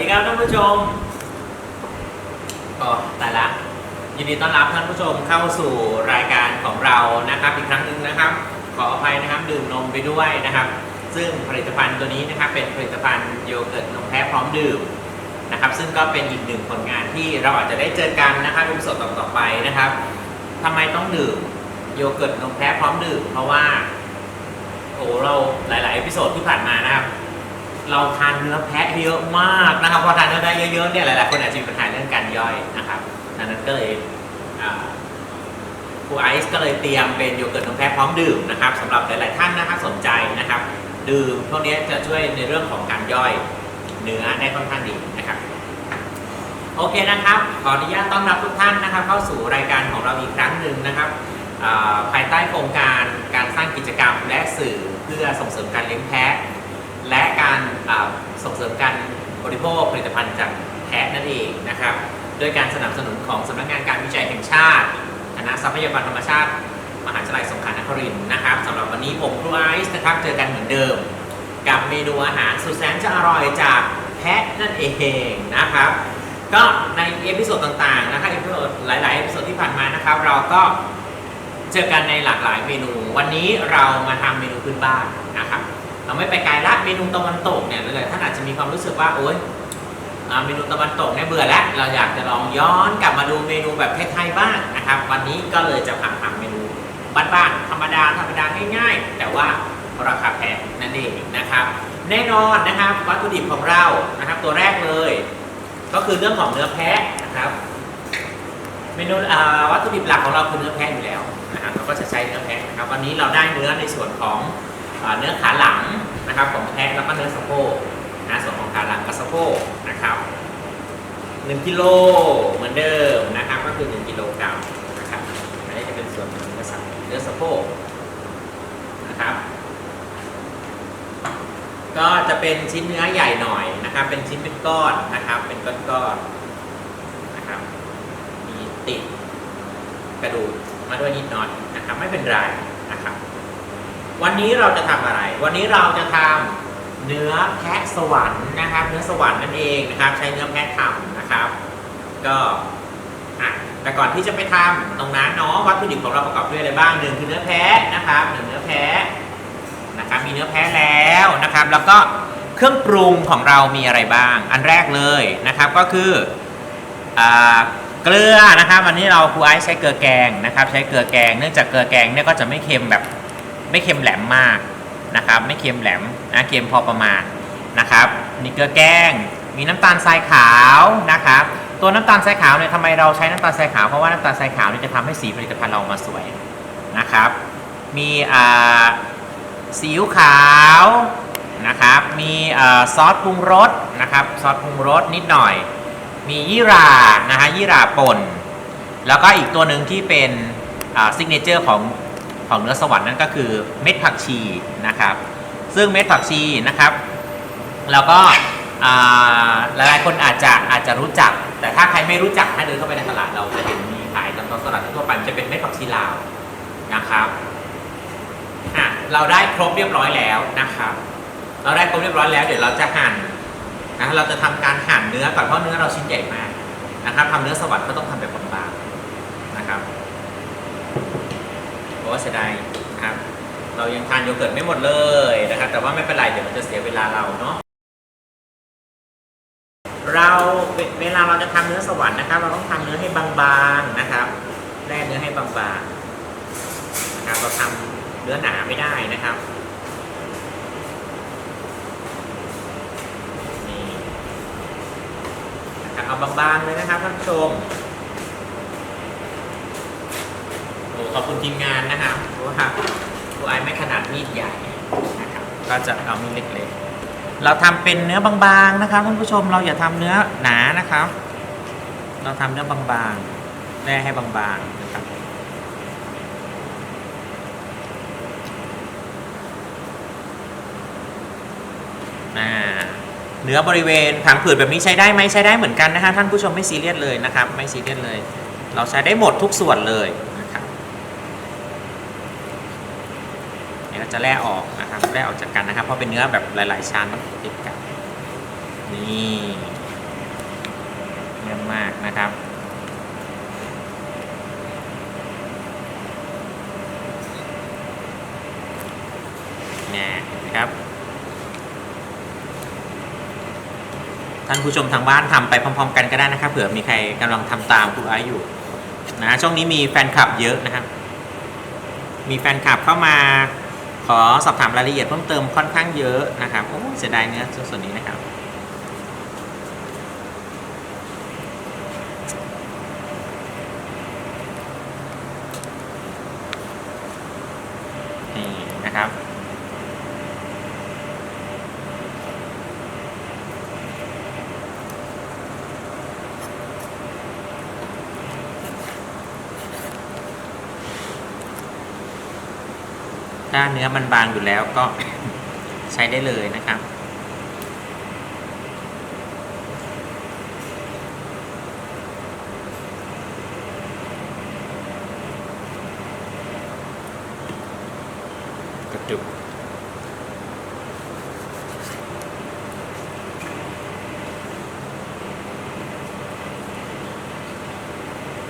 วัสดีครับท่านผู้ชมก็แต่ละ ยินดีต้อนรับท่านผู้ชมเข้าสู่รายการของเรานะครับอีกครั้งหนึ่งนะครับ ขออภัยนะครับดื่มนมไปด้วยนะครับ ซึ่งผลิตภัณฑ์ตัวนี้นะครับ เป็นผลิตภัณฑ์โยเกิร์ตนมแท้พร้อมดื่มนะครับ ซึ่งก็เป็นอีกหนึ่งผลงานที่เราอาจจะได้เจอกันนะครับในสดต่อไปนะครับทำไมต้องดื่มโยเกิร์ตนมแท้พร้อมดื่ม เพราะว่าโอ้เราหลายๆอพิโซดที่ผ่านมานะครับ เราทานเนื้อแพะเยอะมากนะครับพอทานเนื้อแพะเยอะๆเนี่ยหลายๆคนอาจจะมีปัญหาเรื่องการย่อยนะครับดังนั้นก็เลยครูไอซ์ก็เลยเตรียมเป็นโยเกิร์ตนมแพะพร้อมดื่มนะครับสำหรับหลายๆท่านนะครับสนใจนะครับ ดื่มพวกนี้จะช่วยในเรื่องของการย่อยเนื้อได้ค่อนข้างดีนะครับโอเคนะครับ ขออนุญาตต้อนรับทุกท่านนะครับ เข้าสู่รายการของเราอีกครั้งหนึ่งนะครับภายใต้โครงการการสร้างกิจกรรมและสื่อเพื่อส่งเสริมการเลี้ยงแพะ และการส่งเสริมการบริโภคผลิตภัณฑ์จากแพะนั่นเองนะครับด้วยการสนับสนุนของสำนักงานการวิจัยแห่งชาติคณะทรัพยากรธรรมชาติ มหาวิทยาลัยสงขลานครินทร์นะครับสำหรับวันนี้ผมครูไอซ์นะครับเจอกันเหมือนเดิม กับเมนูอาหารสุดแสนจะอร่อยจากแพะนั่นเองนะครับก็ในเอพิโซดต่างๆนะครับเอพิโซดหลายๆเอพิโซดที่ผ่านมานะครับ เราก็เจอกันในหลากหลายเมนู วันนี้เรามาทำเมนูพื้นบ้านนะครับ เราไม่ไปไกลละเมนูตะวันตกเนี่ยหลายๆท่านอาจจะมีความรู้สึกว่าโอ๊ยเมนูตะวันตกเนี่ยเบื่อแล้ว เราอยากจะลองย้อนกลับมาดูเมนูแบบไทยๆบ้างนะครับ วันนี้ก็เลยจะพาทำเมนูบ้านๆธรรมดาธรรมดาง่ายๆ แต่ว่าราคาแพงนั่นเองนะครับ แน่นอนนะครับวัตถุดิบของเรานะครับ ตัวแรกเลย ก็คือเรื่องของเนื้อแพะนะครับ เมนูวัตถุดิบหลักของเราคือเนื้อแพะอยู่แล้วนะครับเราก็จะใช้เนื้อแพะนะครับ วันนี้เราได้เนื้อในส่วนของ เนื้อขาหลังนะครับของแพะแล้วก็เนื้อสะโพกนะส่วนของขาหลังกับสะโพกนะครับ1กิโลเหมือนเดิมนะครับก็คือ 1กิโลกรัมนะครับอันนี้จะเป็นส่วนของเนื้อสัตว์เนื้อสะโพกนะครับ ก็จะเป็นชิ้นเนื้อใหญ่หน่อยนะครับ เป็นชิ้นเป็นก้อนนะครับ เป็นก้อนๆนนะครับมีติดกระดูกมาด้วยนิดหน่อยนะครับ ไม่เป็นไร วันนี้เราจะทำอะไร วันนี้เราจะทำเนื้อแพะสวรรค์นะครับ เนื้อสวรรค์นั่นเองนะครับ ใช้เนื้อแพะทำนะครับ ก็อะแต่ก่อนที่จะไปทำตรงนั้นเนาะวัตถุดิบของเราประกอบด้วยอะไรบ้างหนึ่งคือเนื้อแพะนะครับหนึ่งเนื้อแพะนะครับมีเนื้อแพะแล้วนะครับ แล้วก็เครื่องปรุงของเรามีอะไรบ้าง อันแรกเลยนะครับก็คืออเกลือนะครับวันนี้เราครูไอซ์ใช้เกลือแกงนะครับ ใช้เกลือแกง เนื่องจากเกลือแกงเนี่ยก็จะไม่เค็มแบบ ไม่เค็มแหลมมากนะครับ ไม่เค็มแหลมนะเค็มพอประมาณนะครับนี่เกลือแกงมีน้ำตาลทรายขาวนะครับตัวน้ำตาลทรายขาวเนี่ยทำไมเราใช้น้ำตาลทรายขาวเพราะว่าน้ำตาลทรายขาวเนี่ยจะทำให้สีผลิตภัณฑ์เราออกมาสวยนะครับ มีอ่าซีอิ๊วขาวนะครับมีซอสปรุงรสนะครับซอสปรุงรสนิดหน่อย มียี่หร่านะฮะยี่หร่าป่น แล้วก็อีกตัวหนึ่งที่เป็นซิกเนเจอร์ของ ของเนื้อสวรรค์นั่นก็คือเม็ดผักชีนะครับ ซึ่งเม็ดผักชีนะครับแล้วก็หลายๆคนอาจจะอาจจะรู้จัก แต่ถ้าใครไม่รู้จักถ้าเดินเข้าไปในตลาดเราจะเห็นมีขายตามท้องตลาดทั่วไปจะเป็นเม็ดผักชีลาวนะครับอะเราได้ครบเรียบร้อยแล้วนะครับ เราได้ครบเรียบร้อยแล้ว เดี๋ยวเราจะหั่นนะเราจะทำการหั่นเนื้อก่อนเพราะเนื้อเราชิ้นใหญ่มากนะครับทำเนื้อสวรรค์ก็ต้องทำแบบบางๆนะครับ เพราะว่าเสียดายครับ เรายังทานโยเกิร์ตไม่หมดเลยนะครับ แต่ว่าไม่เป็นไรเดี๋ยวมันจะเสียเวลาเราเนาะเราเวลาเราจะทำเนื้อสวรรค์นะครับ เราต้องทำเนื้อให้บางๆนะครับแล่เนื้อให้บางๆนะครับเราทำเนื้อหนาไม่ได้นะครับนี่นะครับเอาบางๆเลยนะครับท่านผู้ชมโอ้ ขอบคุณทีมงานนะครับเพราะว่าตัวไอไม่ขนาดมีดใหญ่นะครับก็จะเอามีดเล็กๆ เราทำเป็นเนื้อบางๆนะครับท่านผู้ชมเราอย่าทำเนื้อหนานะครับ เราทำเนื้อบางๆแล่ให้บางๆนะครับเนื้อบริเวณผังผืดแบบนี้ใช้ได้ไหมใช้ได้เหมือนกันนะฮะท่านผู้ชมไม่ซีเรียสเลยนะครับ ไม่ซีเรียสเลย เราใช้ได้หมดทุกส่วนเลยนะครับเดี๋ยวเรา จะแล่ออกนะครับแล่ออกจากกันนะครับ เพราะเป็นเนื้อแบบหลาย ๆชั้นติดกันนี่เยี่ยมมากนะครับเนี่ยนะครับท่านผู้ชมทางบ้านทำไปพร้อม ๆ กันก็ได้นะครับเผื่อมีใครกำลังทำตามครูไอซ์อยู่นะช่วงนี้มีแฟนคลับเยอะนะครับ มีแฟนคลับเข้ามา อสอบถามรายละเอียดเพิ่มเติมค่อนข้างเยอะนะครับโอ้เสียดายเนื้อส่วนนี้นะครับนี่นะครับ ถ้าเนื้อมันบางอยู่แล้วก็ใช้ได้เลยนะครับ กระจุก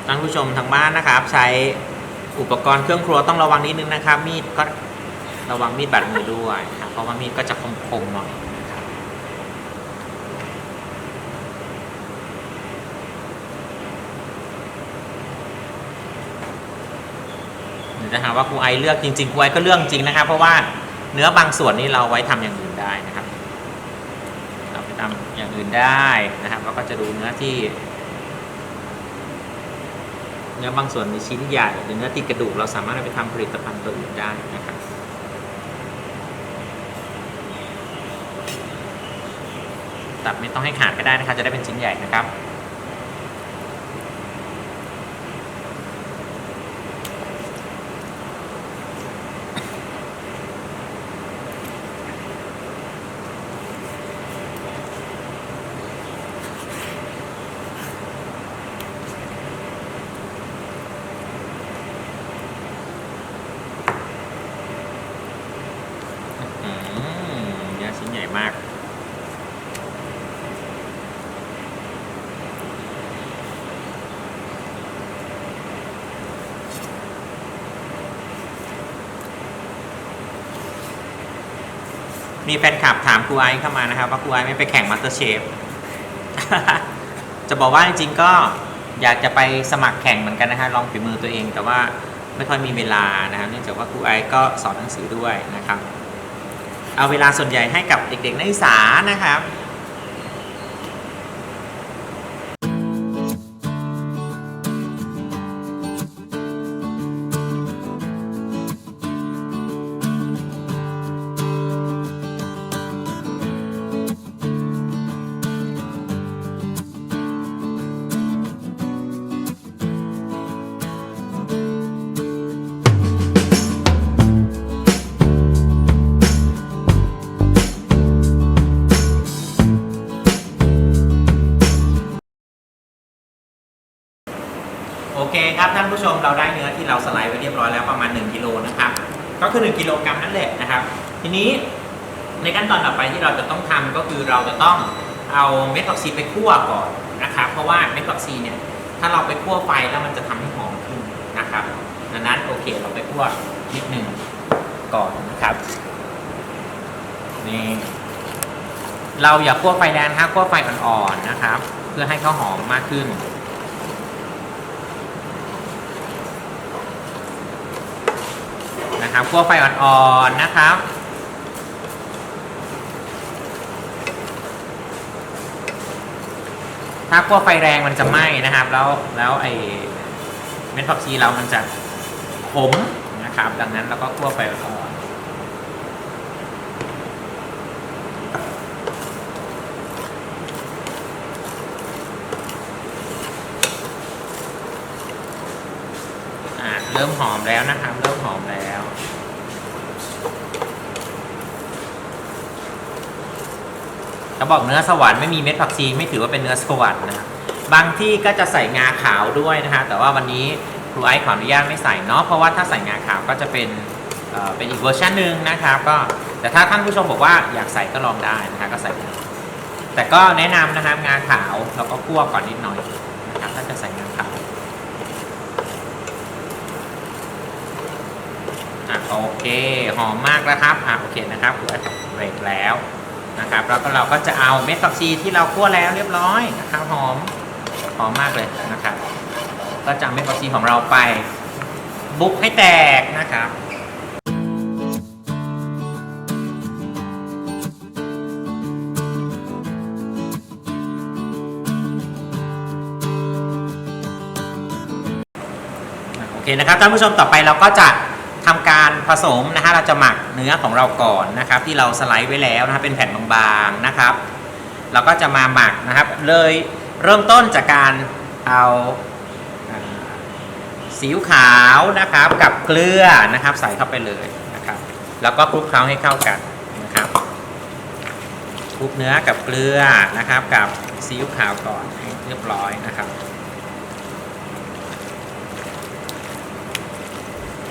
ท่านผู้ชมทางบ้านนะครับ ใช้อุปกรณ์เครื่องครัวต้องระวังนิดนึงนะครับ มีดก็ ระวังมีดบาดมือด้วยครับเพราะว่ามีดก็จะคมๆหน่อยนะครับเดี๋ยวจะหาว่าครูไอเลือกจริงๆครูไอก็เลือกจริงนะครับ เพราะว่าเนื้อบางส่วนนี้เราไว้ทำอย่างอื่นได้นะครับ เราไปทำอย่างอื่นได้นะครับแล้วก็จะดูเนื้อที่เนื้อบางส่วนมีชิ้นใหญ่หรือเนื้อติดกระดูกเราสามารถเอาไปทำผลิตภัณฑ์ตัวอื่นได้นะครับ ตัดไม่ต้องให้ขาดก็ได้นะครับจะได้เป็นชิ้นใหญ่นะครับ อืมเนื้อชิ้นใหญ่มาก มีแฟนคลับถามครูไอซ์เข้ามานะครับ ว่าครูไอซ์ไม่ไปแข่งมาสเตอร์เชฟจะบอกว่าจริงๆก็อยากจะไปสมัครแข่งเหมือนกันนะฮะลองฝีมือตัวเองแต่ว่าไม่ค่อยมีเวลานะครับเนื่องจากว่าครูไอซ์ก็สอนหนังสือด้วยนะครับ เอาเวลาส่วนใหญ่ให้กับเด็กๆนักศึกษานะครับ คครับท่านผู้ชมเราได้เนื้อที่เราสไลด์ไว้เรียบร้อยแล้วประมาณ 1กิโลนะครับก็คือ 1กิโลกรัมนั่นแหละนะครับ ทีนี้ในขั้นตอนต่อไปที่เราจะต้องทำก็คือเราจะต้องเอาเม็ดผักชีไปคั่วก่อนนะครับ เพราะว่าเม็ดผักชีเนี่ยถ้าเราไปคั่วไฟแล้วมันจะทำให้หอมขึ้นนะครับดังนั้นโอเคเราไปคั่วนิดหนึ่งก่อนนะครับนี่เราอย่าคั่วไฟแรงนะครับคั่วไฟอ่อนๆนะครับ เพื่อให้เขาหอมมากขึ้น นะครับคั่วไฟอ่อนๆนะครับ ถ้าคั่วไฟแรงมันจะไหม้นะครับ แล้วแล้วไอ้เม็ดผักชีเรามันจะขมนะครับ ดังนั้นเราก็คั่วไฟอ่อนเริ่มหอมแล้วนะครับ เริ่มหอมแล้ว เขาบอกเนื้อสวรรค์ไม่มีเม็ดผักชีไม่ถือว่าเป็นเนื้อสวรรค์นะครับบางที่ก็จะใส่งาขาวด้วยนะฮะแต่ว่าวันนี้ครูไอซ์ขออนุญาตไม่ใส่เนาะเพราะว่าถ้าใส่งาขาวก็จะเป็นเเป็นอีกเวอร์ชันหนึ่งนะครับก็แต่ถ้าท่านผู้ชมบอกว่าอยากใส่ก็ลองได้นะคะก็ใส่แต่ก็แนะนำนะครับงาขาวเราก็คั่วก่อนนิดหน่อยนะครับถ้าจะใส่งาขาวอะโอเคหอมมากนะครับอะโอเคนะครับเลือเบรกแล้ว นะครับแล้วก็เราก็จะเอาเม็ดผักชีที่เราคั่วแล้วเรียบร้อยนะครับหอมหอมมากเลยนะครับ ก็จะเอาเม็ดผักชีของเราไปบุกให้แตกนะครับโอเคนะครับท่านผู้ชมต่อไปเราก็จะ ทำการผสมนะฮะเราจะหมักเนื้อของเราก่อนนะครับ ที่เราสไลด์ไว้แล้วนะครับเป็นแผ่นบางๆนะครับ เราก็จะมาหมักนะครับ เลยเริ่มต้นจากการเอาอ่าซีอิ๊วขาวนะครับ กับเกลือนะครับ ใส่เข้าไปเลยนะครับ แล้วก็คลุกเคล้าให้เข้ากันนะครับคลุกเนื้อกับเกลือนะครับ กับซีอิ๊วขาวก่อนให้เรียบร้อยนะครับ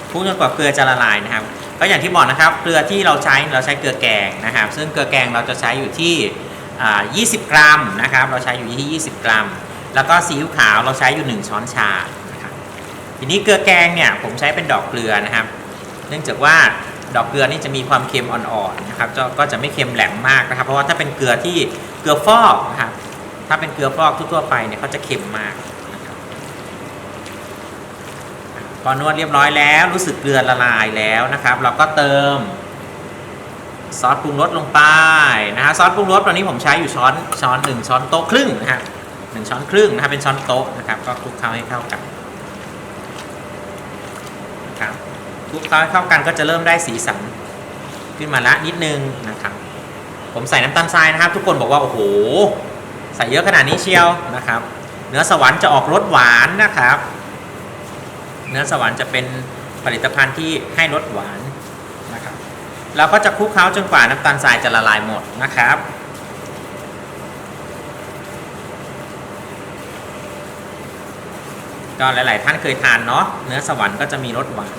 คลุกจนกว่าเกลือจะละลายนะครับ ก็อย่างที่บอกนะครับเกลือที่เราใช้เราใช้เกลือแกงนะครับ ซึ่งเกลือแกงเราจะใช้อยู่ที่ 20 กรัมนะครับ เราใช้อยู่ที่ 20 กรัม แล้วก็ซีอิ๊วขาวเราใช้อยู่ 1 ช้อนชานะครับทีนี้เกลือแกงเนี่ยผมใช้เป็นดอกเกลือนะครับ เนื่องจากว่าดอกเกลือนี่จะมีความเค็มอ่อนๆนะครับก็จะไม่เค็มแหลมมากนะครับ เพราะว่าถ้าเป็นเกลือที่เกลือฟอกนะครับถ้าเป็นเกลือฟอกทั่วๆไปเนี่ยเขาจะเค็มมากนะครับ พอนวดเรียบร้อยแล้ว รู้สึกเกลือละลายแล้วนะครับ เราก็เติม ซอสปรุงรสลงไปนะฮะซอสปรุงรสตอนนี้ผมใช้อยู่ช้อนช้อนหนึ่งช้อนโต๊ะครึ่งนะฮะหนึ่งช้อนครึ่งนะครับเป็นช้อนโต๊ะนะครับ ก็คลุกเคล้าให้เข้ากันนะครับคลุกเคล้าให้เข้ากันก็จะเริ่มได้สีสันขึ้นมาละนิดนึงนะครับ ผมใส่น้ำตาลทรายนะครับ ทุกคนบอกว่าโอ้โหใส่เยอะขนาดนี้เชียวนะครับ เนื้อสวรรค์จะออกรสหวานนะครับ เนื้อสวรรค์จะเป็นผลิตภัณฑ์ที่ให้รสหวานนะครับเราก็จะคลุกเคล้าจนกว่าน้ำตาลทรายจะละลายหมดนะครับ ก็หลาย ๆ ท่านเคยทานเนาะเนื้อสวรรค์ก็จะมีรสหวาน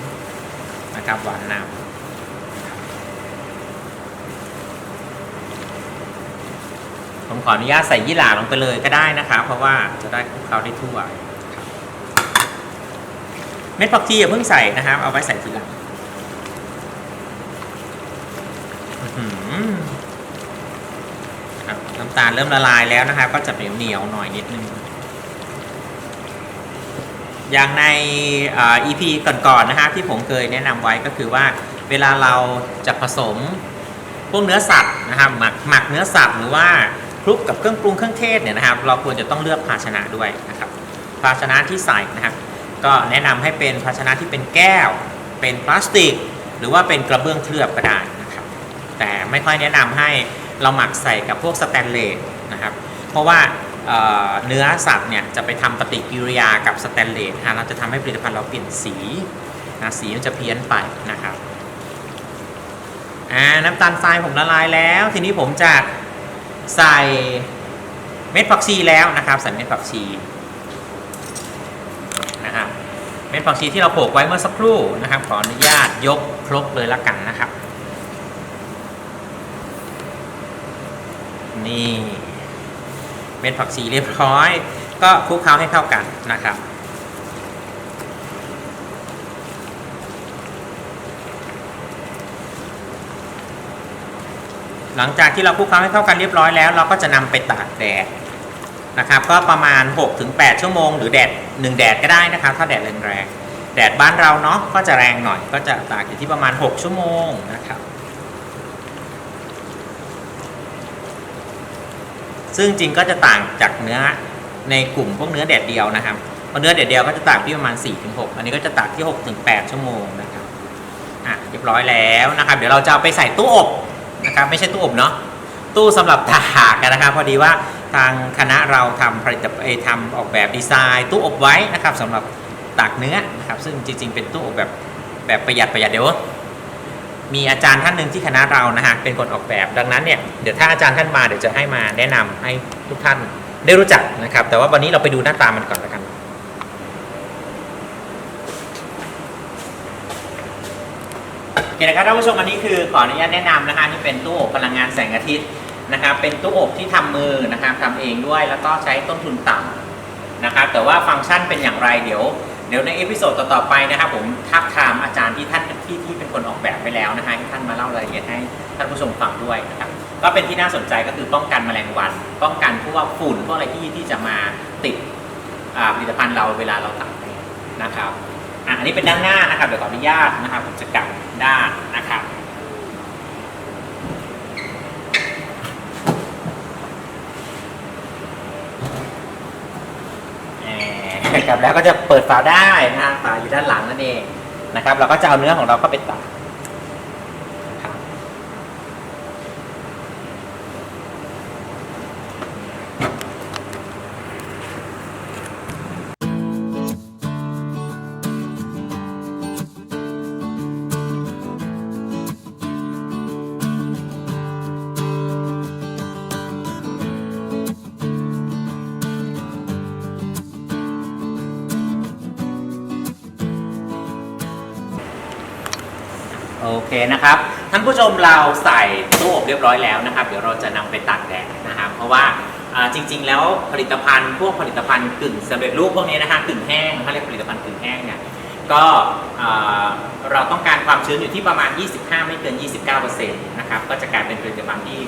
นะครับหวานนำผมขออนุญาตใส่ยี่หร่าลงไปเลยก็ได้นะครับเพราะว่าจะได้คลุกเคล้าได้ทั่ว ม็ดผักชีอย่าเพิ่งใส่นะครับ เอาไว้ใส่ทีหลังน้ำตาลเริ่มละลายแล้วนะครับ ก็จะเหนียวเหนียวๆหน่อยนิดนึง อย่างในอ่อ EP ก่อนๆนะฮะที่ผมเคยแนะนำไว้ก็คือว่า เวลาเราจะผสมพวกเนื้อสัตว์นะครับหมักหมักเนื้อสัตว์หรือว่าคลุกกับเครื่องปรุงเครื่องเทศเนี่ยนะครับ เราควรจะต้องเลือกภาชนะด้วยนะครับ ภาชนะที่ใส่นะครับ ก็แนะนำให้เป็นภาชนะที่เป็นแก้ว เป็นพลาสติก หรือว่าเป็นกระเบื้องเคลือบก็ได้นะครับ แต่ไม่ค่อยแนะนำให้เราหมักใส่กับพวกสแตนเลสนะครับ เพราะว่าเเนื้อสัตว์เนี่ยจะไปทำปฏิกิริยากับสแตนเลสนะเราจะทำให้ผลิตภัณฑ์เราเปลี่ยนสีนะสีมันจะเพี้ยนไปนะครับอ่าน้ำตาลทรายผมละลายแล้ว ทีนี้ผมจะใส่เม็ดผักชีแล้วนะครับใส่เม็ดผักชี นะครับ เม็ดผักชีที่เราโขลกไว้เมื่อสักครู่นะครับ ขออนุญาตยกครกเลยละกันนะครับ นี่เม็ดผักชีเรียบร้อย ก็คลุกเคล้าให้เข้ากันนะครับหลังจากที่เราคลุกเคล้าให้เข้ากันเรียบร้อยแล้ว เราก็จะนำไปตากแดด นะครับก็ประมาณ 6-8 ชั่วโมง หรือแดด1แดดก็ได้นะครับ ถ้าแดดแรงๆแดดบ้านเราเนาะก็จะแรงหน่อยก็จะตากอยู่ที่ประมาณ 6 ชั่วโมงนะครับ ซึ่งจริงก็จะต่างจากเนื้อในกลุ่มพวกเนื้อแดดเดียวนะครับเพราะเนื้อแดดเดียวก็จะตากที่ประมาณ 4-6 อันนี้ก็จะตากที่ 6-8 ชั่วโมงนะครับอะเรียบร้อยแล้วนะครับ เดี๋ยวเราจะเอาไปใส่ตู้อบนะครับ ไม่ใช่ตู้อบเนาะตู้สำหรับตากนะครับ พอดีว่า ทางคณะเราทำผลิตภัณฑ์ทำออกแบบดีไซน์ตู้อบไว้นะครับสำหรับตากเนื้อนะครับซึ่งจริง ๆ เป็นตู้อบแบบแบบประหยัดประหยัดเดี๋ยวมีอาจารย์ท่านหนึ่งที่คณะเรานะฮะเป็นคนออกแบบดังนั้นเนี่ยเดี๋ยวถ้าอาจารย์ท่านมาเดี๋ยวจะให้มาแนะนำให้ทุกท่านได้รู้จักนะครับ แต่ว่าวันนี้เราไปดูหน้าตามันก่อนล้วกัน โอเคนะครับท่านผู้ชมอันนี้คือขออนุญาตแนะนำนะคะนี่เป็นตู้อบพลังงานแสงอาทิตย์ นะครับเป็นตู้อบที่ทำมือนะครับทำเองด้วยแล้วก็ใช้ต้นทุนต่ำนะครับแต่ว่าฟังก์ชันเป็นอย่างไรเดี๋ยวเดี๋ยวในเอพิโซดต่อๆไปนะครับผมทักถามอาจารย์ที่ท่านที่ที่เป็นคนออกแบบไปแล้วนะฮะให้ท่านมาเล่ารายละเอียดให้ท่านผู้ชมฟังด้วยนะครับก็เป็นที่น่าสนใจก็คือป้องกันแมลงวัน ป้องกันพวกฝุ่นพวกอะไรที่ที่จะมาติดผลิตภัณฑ์เราเวลาเราตัดนะครับอะอันนี้เป็นด้านหน้านะครับเดี๋ยวขออนุญาตนะครับผมจะกลับด้านนะครับ แห มกลับแล้วก็จะเปิดฝาได้นะฮะฝาอยู่ด้านหลังนั่นเองนะครับเราก็จะเอาเนื้อของเราเข้าไปตัด โอเคนะครับท่านผู้ชมเราใส่ตู้อบเรียบร้อยแล้วนะครับ เดี๋ยวเราจะนำไปตากแดดนะครับ เพราะว่าจริง ๆ แล้วผลิตภัณฑ์พวกผลิตภัณฑ์กึ่งสำเร็จรูปพวกนี้นะฮะกึ่งแห้งเขาเรียกผลิตภัณฑ์กึ่งแห้งเนี่ยก็เราต้องการความชื้นอยู่ที่ประมาณ 25 ไม่เกิน 29%นะครับก็จะกลายเป็นผลิตภัณฑ์ที่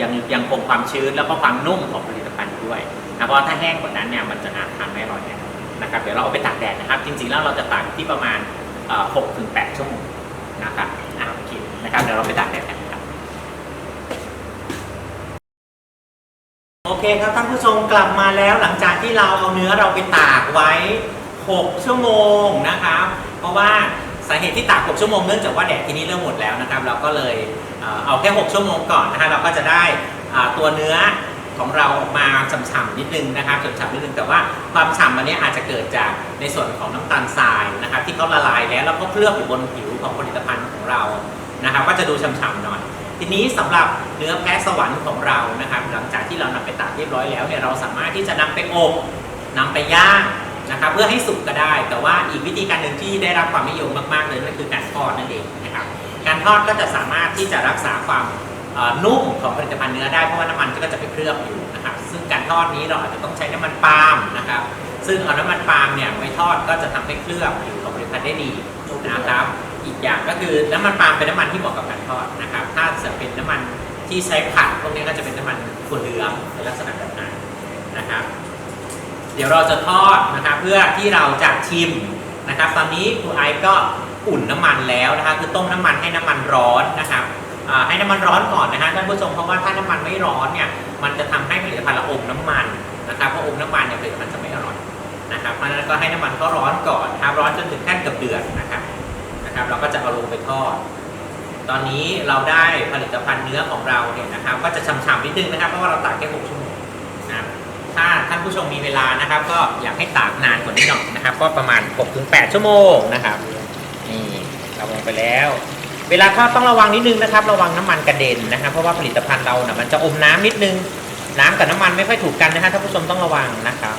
ยังยังคงความชื้นแล้วก็ความนุ่มของผลิตภัณฑ์ด้วยนะเพราะถ้าแห้งกว่านั้นเนี่ยมันจะอาจทำไม่อร่อยเนี่ยนะครับเดี๋ยวเราเอาไปตากแดดนะครับ จริงๆแล้วเราจะตากที่ประมาณ 6-8 ชั่วโมง นะครับอ่าโอเคนะครับเดี๋ยวเราไปตากแดดกันครับโอเคครับท่านผู้ชมกลับมาแล้วหลังจากที่เราเอาเนื้อเราไปตากไว้ 6 ชั่วโมงนะครับเพราะว่าสาเหตุที่ตาก 6 ชั่วโมงเนื่องจากว่าแดดที่นี่เริ่มหมดแล้วนะครับ เราก็เลยเอาแค่ 6 ชั่วโมงก่อนนะฮะเราก็จะได้ตัวเนื้อของเราออกมาฉ่ำๆนิดนึงนะครับฉ่ำๆนิดนึงแต่ว่าความฉ่ำอันนี้อาจจะเกิดจากในส่วนของน้ำตาลทรายนะครับ ที่เขาละลายแล้วแล้วก็เคลือบอยู่บนผิว ของผลิตภัณฑ์ของเรานะครับก็จะดูฉ่ำๆหน่อย ทีนี้สำหรับเนื้อแพะสวรรค์ของเรานะครับหลังจากที่เรานำไปตากเรียบร้อยแล้วเนี่ยเราสามารถที่จะนำไปอบนำไปย่างนะครับเพื่อให้สุกก็ได้ แต่ว่าอีกวิธีการหนึ่งที่ได้รับความนิยมมากๆเลยนั่นคือการทอดนั่นเองนะครับการทอดก็จะสามารถที่จะรักษาความนุ่มของผลิตภัณฑ์เนื้อได้เพราะว่าน้ำมันก็จะไปเคลือบอยู่นะครับซึ่งการทอดนี้เราอาจจะต้องใช้น้ำมันปาล์มนะครับซึ่งเอาน้ำมันปาล์มเนี่ยไปทอดก็จะทำให้เคลือบผิวของผลิตภัณฑ์ได้ดีนะครับ อีกอย่างก็คือน้ำมันปาล์มเป็นน้ำมันที่เหมาะกับการทอดนะครับ ถ้าจะเป็นน้ำมันที่ใช้ผัดพวกนี้ก็จะเป็นน้ำมันถั่วเหลืองในลักษณะแบบนั้นนะครับ เดี๋ยวเราจะทอดนะครับเพื่อที่เราจะชิมนะครับ ตอนนี้ครูไอซ์ก็อุ่นน้ำมันแล้วนะคะคือต้มน้ำมันให้น้ำมันร้อนนะครับให้น้ำมันร้อนก่อนนะฮะท่านผู้ชมเพราะว่าถ้าน้ำมันไม่ร้อนเนี่ยมันจะทำให้ผลิตภัณฑ์เราอมน้ำมันนะครับเพราะอมน้ำมันเนี่ยผลิตภัณฑ์จะไม่อร่อยนะครับเพราะฉะนั้นก็ให้น้ำมันเขาร้อนก่อนครับร้อนจนถึงขั้นเกับเดือดนะครับ นะครับเราก็จะเอาลงไปทอด ตอนนี้เราได้ผลิตภัณฑ์เนื้อของเราเนี่ยนะครับ ก็จะฉ่ำๆนิดนึงนะครับเพราะว่าเราตากแค่6ชั่วโมงนะครับถ้าท่านผู้ชมมีเวลานะครับ ก็อยากให้ตากนานกว่านี้หน่อยนะครับ ก็ประมาณ 6-8 ชั่วโมงนะครับนี่เราลงไปแล้ว เวลาทอดต้องระวังนิดนึงนะครับ ระวังน้ำมันกระเด็นนะครับ เพราะว่าผลิตภัณฑ์เราเนะมันจะอมน้ำนิดนึง น้ำกับน้ำมันไม่ค่อยถูกกันนะฮะท่านผู้ชมต้องระวังนะครับ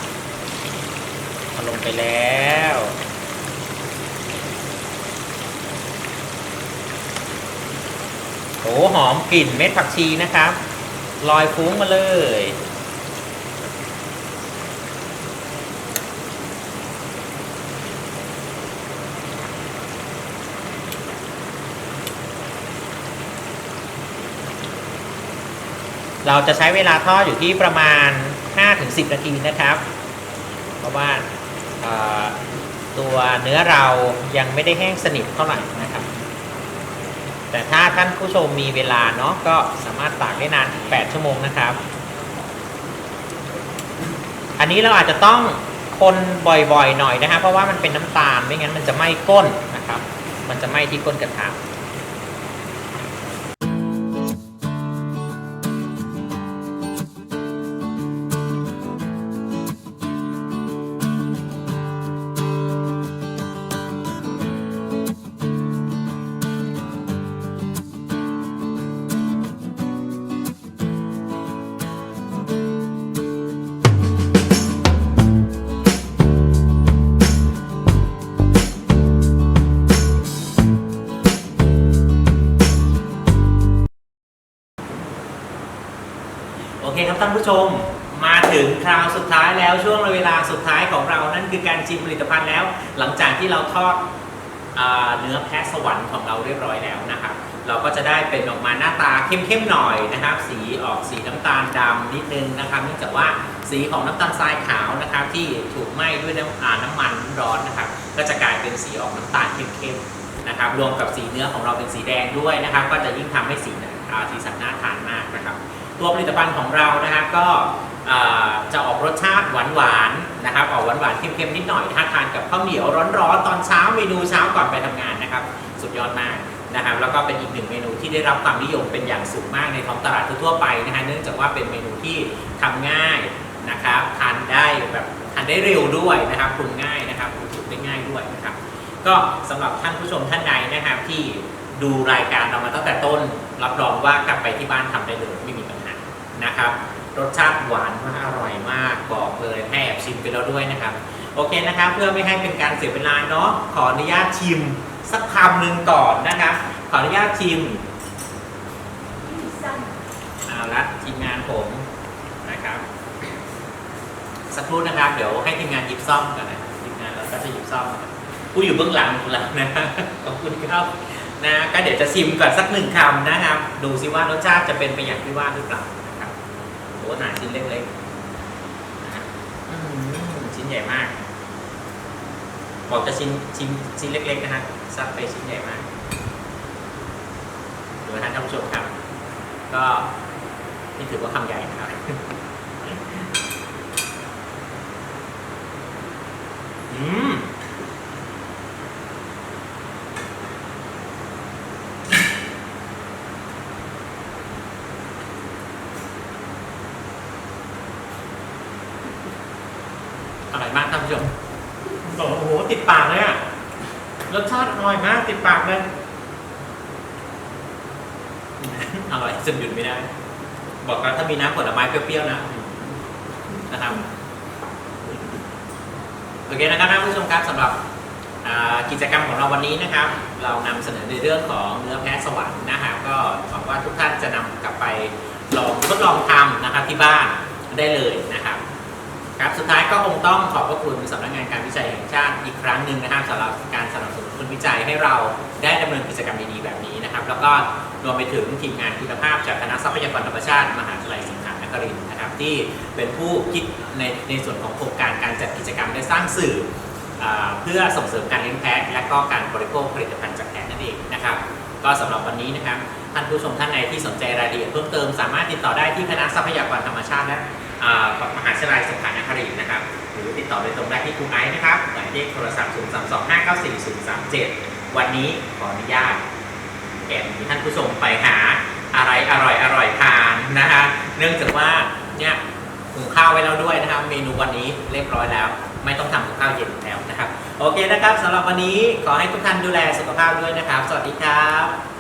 เอาลงไปแล้ว โอ้หอมกลิ่นเม็ดผักชีนะครับ ลอยฟุ้งมาเลย เราจะใช้เวลาทอดอยู่ที่ประมาณ 5-10 นาทีนะครับ เพราะว่าตัวเนื้อเรายังไม่ได้แห้งสนิทเท่าไหร่นะครับ แต่ถ้าท่านผู้ชมมีเวลาเนาะก็สามารถตากได้นานถึง8ชั่วโมงนะครับ อันนี้เราอาจจะต้องคนบ่อยๆหน่อยนะครับเพราะว่ามันเป็นน้ำตาลไม่งั้นมันจะไหม้ก้นนะครับ มันจะไหม้ที่ก้นกระทะ ครับท่านผู้ชมมาถึงคราวสุดท้ายแล้วช่วงเวลาสุดท้ายของเรานั่นคือการชิมผลิตภัณฑ์แล้ว หลังจากที่เราทอดเนื้อแพะสวรรค์ของเราเรียบร้อยแล้วนะครับ เราก็จะได้เป็นออกมาหน้าตาเข้มๆหน่อยนะครับ สีออกสีน้ำตาลดำนิดนึงนะครับเนื่องจากว่าสีของน้ำตาลทรายขาวนะครับ ที่ถูกไหม้ด้วยน้ำน้ำมันร้อนนะครับ ก็จะกลายเป็นสีออกน้ำตาลเข้มๆนะครับ รวมกับสีเนื้อของเราเป็นสีแดงด้วยนะครับ ก็จะยิ่งทำให้สีสีสันน่าทานมากนะครับ ตัวผลิตภัณฑ์ของเรานะครับ ก็จะออกรสชาติหวานๆนะครับ ออกหวานๆเค็มๆนิดหน่อยถ้าทานกับข้าวเหนียวร้อนๆตอนเช้าเมนูเช้าก่อนไปทำงานนะครับ สุดยอดมากนะครับแล้วก็เป็นอีกหนึ่งเมนูที่ได้รับความนิยมเป็นอย่างสูงมากในท้องตลาดทั่วไปนะฮะเนื่องจากว่าเป็นเมนูที่ทำง่ายนะครับทานได้แบบทานได้เร็วด้วยนะครับปรุงง่ายนะครับปรุงสุกได้ง่ายด้วยนะครับ ก็สำหรับท่านผู้ชมท่านใดนะครับที่ดูรายการเรามาตั้งแต่ต้น รับรองว่ากลับไปที่บ้านทำได้เลยไม่มี นะครับ รสชาติหวานมากอร่อยมากบอกเลยให้แอบชิมไปแล้วด้วยนะครับ โอเคนะครับ เพื่อไม่ให้เป็นการเสียเวลาเนาะขออนุญาตชิมสักคำหนึ่งก่อนนะครับ ขออนุญาตชิมเอาละทีมงานผมนะครับ สักครู่นะครับ เดี๋ยวให้ทีมงานหยิบซ่อมกันนะทีมงานเราก็จะหยิบซ่อมผู้อยู่เบื้องหลังของเรานะขอบคุณครับนะก็เดี๋ยวจะชิมก่อนสักหนึ่งคำนะครับ ดูซิว่ารสชาติจะเป็นไปอย่างที่ว่าหรือเปล่า รับโอ้หนาชิ้นเล็กๆนะฮะอืมชิ้นใหญ่มากบอกจะชิ้นชิ้นชิ้นเล็ก ๆ นะฮะซัดไปชิ้นใหญ่มากดูนะฮะท่านผู้ชมครับ ก็นี่ถือว่าคำใหญ่นะครับอืมอร่อยมากท่านผู้ชมบอกว่าโอ้โหติดปากเลยอะ รสชาติอร่อยมากติดปากเลย อร่อยจนหยุดไม่ได้ บอกว่าถ้ามีน้ำผลไม้เปรี้ยวๆนะ นะครับ โอเคนะครับท่านผู้ชมครับสำหรับกิจกรรมของเราวันนี้นะครับ เรานำเสนอในเรื่องของเนื้อแพะสวรรค์นะครับก็หวังว่าทุกท่านจะนำกลับไปลองทดลองทำนะครับที่บ้านได้เลยนะครับ ครับสุดท้ายก็คงต้องขอบพระคุณสำนักงานการวิจัยแห่งชาติอีกครั้งหนึ่งนะครับสำหรับการสนับสนุนทุนวิจัยให้เราได้ดำเนินกิจกรรมดีๆแบบนี้นะครับ แล้วก็รวมไปถึงทีมงานคุณภาพจากคณะทรัพยากรธรรมชาติ มหาวิทยาลัยสิงหานครินทร์นะครับ ที่เป็นผู้คิดในในส่วนของโครงการการจัดกิจกรรมได้สร้างสื่ออเพื่อส่งเสริมการเลี้ยงแพะและก็การบริโภคผลิตภัณฑ์จากแพะนั่นเองนะครับ ก็สำหรับวันนี้นะครับท่านผู้ชมท่านใดที่สนใจรายละเอียดเพิ่มเติมสามารถติดต่อได้ที่คณะทรัพยากรธรรมชาติและ มหาวิทยาลัยสงขลานครินทร์นะครับ หรือติดต่อโดยตรงได้ที่ครูไอซ์นะครับหมายเลขโทรศัพท์ 0 3 2 5 9 4 0 3 7 วันนี้ขออนุญาตแอบหนีท่านผู้ชมไปหาอะไรอร่อยอร่อยทานนะคะเนื่องจากว่าเนี่ยหุงข้าวไว้แล้วด้วยนะครับ เมนูวันนี้เรียบร้อยแล้ว ไม่ต้องทำกับข้าวเย็นแล้วนะครับ โอเคนะครับสำหรับวันนี้ขอให้ทุกท่านดูแลสุขภาพด้วยนะครับ สวัสดีครับ